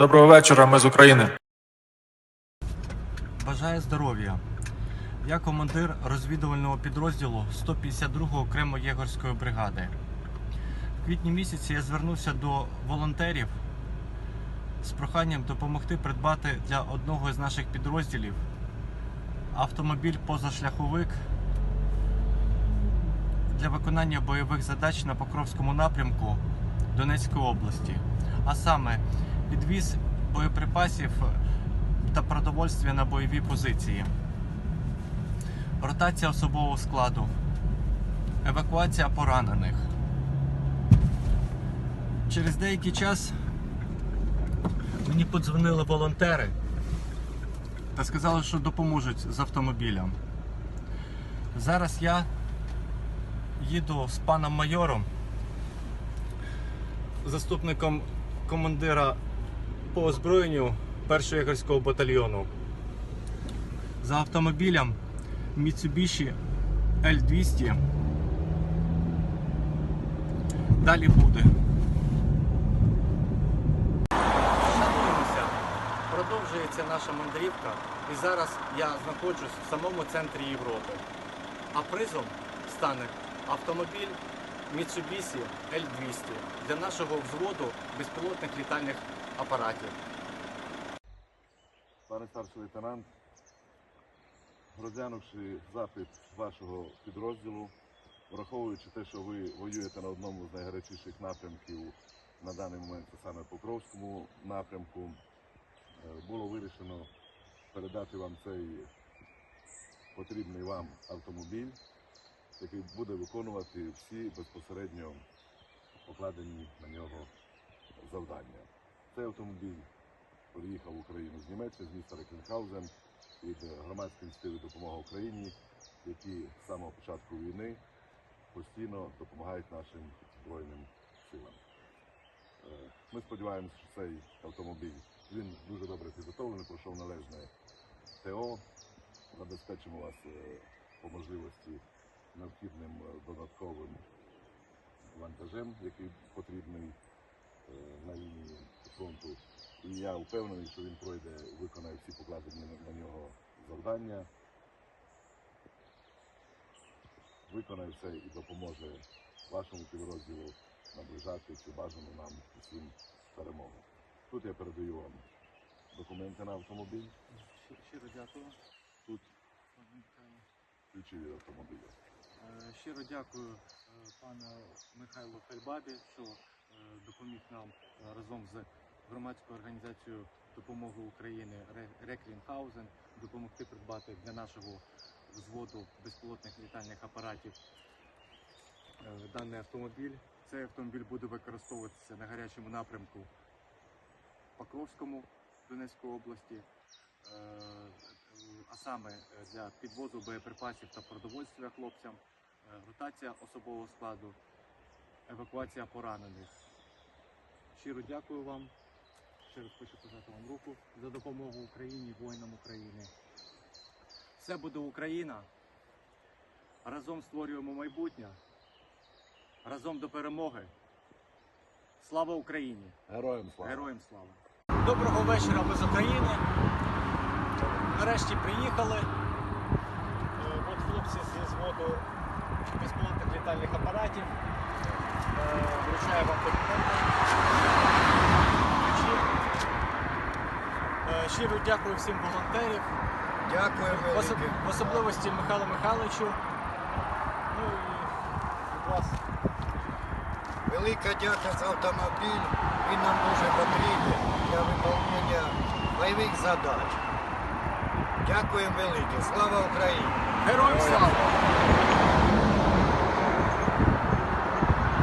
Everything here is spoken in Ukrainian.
Доброго вечора, ми з України. Бажаю здоров'я. Я командир розвідувального підрозділу 152-го окремо єгорської бригади. В квітні місяці я звернувся до волонтерів з проханням допомогти придбати для одного з наших підрозділів автомобіль позашляховик для виконання бойових задач на Покровському напрямку Донецької області, а саме підвіз боєприпасів та продовольствя на бойові позиції, ротація особового складу, евакуація поранених. Через деякий час мені подзвонили волонтери та сказали, що допоможуть з автомобілем. Зараз я їду з паном майором, заступником командира по озброєнню першого єгерського батальйону. За автомобілем Mitsubishi L200. Далі буде. Продовжується наша мандрівка, і зараз я знаходжусь в самому центрі Європи. А призом стане автомобіль Mitsubishi L200 для нашого взводу безпілотних літальних апаратів. Пане старший лейтенант, розглянувши запит вашого підрозділу, враховуючи те, що ви воюєте на одному з найгарячіших напрямків на даний момент, це саме Покровському напрямку, е, було вирішено передати вам цей потрібний вам автомобіль, який буде виконувати всі безпосередньо покладені на нього завдання. Цей автомобіль приїхав в Україну з Німеччини, з міста Реклінхаузен від громадської ініціативи Допомога Україні, які з самого початку війни постійно допомагають нашим Збройним силам. Е, Ми сподіваємося, що цей автомобіль він дуже добре підготовлений, пройшов належне ТО. Забезпечимо вас е, по можливості необхідним е, додатковим вантажем, який потрібний на лінії. І я впевнений, що він пройде, виконає всі покладені на- нього завдання. Виконає все і допоможе вашому підрозділу наближати цю бажану нам усім перемогу. Тут я передаю вам документи на автомобіль, Щиро дякую. тут ключі від автомобіля. Е, Щиро дякую е, пану Михайлу Фельбабі, що е, допоміг нам разом з громадською організацією допомоги України Ре- Реклінхаузен допомогти придбати для нашого взводу безпілотних літальних апаратів е, даний автомобіль. Цей автомобіль буде використовуватися на гарячому напрямку Покровському Донецької області. е, а саме е, для підвозу боєприпасів та продовольствя хлопцям, ротація особового складу, евакуація поранених. Щиро дякую вам. Ще раз хочу пожати вам руку за допомогу Україні, воїнам України. Все буде Україна. Разом створюємо майбутнє. Разом до перемоги. Слава Україні! Героям слава! Героям слава! Доброго вечора, ми з України. Нарешті приїхали. Е, От хлопці зі зводу безпілотних літальних апаратів. Е, Вручаю вам документи. Ключі. Е, Щиро дякую всім волонтерів, Дякую велике. в особливості Михайлу Михайловичу. Ну і від вас. Велика дяка за автомобіль. Він нам дуже потрібен для виконання бойових задач. Дякуємо велике. Слава Україні! Героям слава!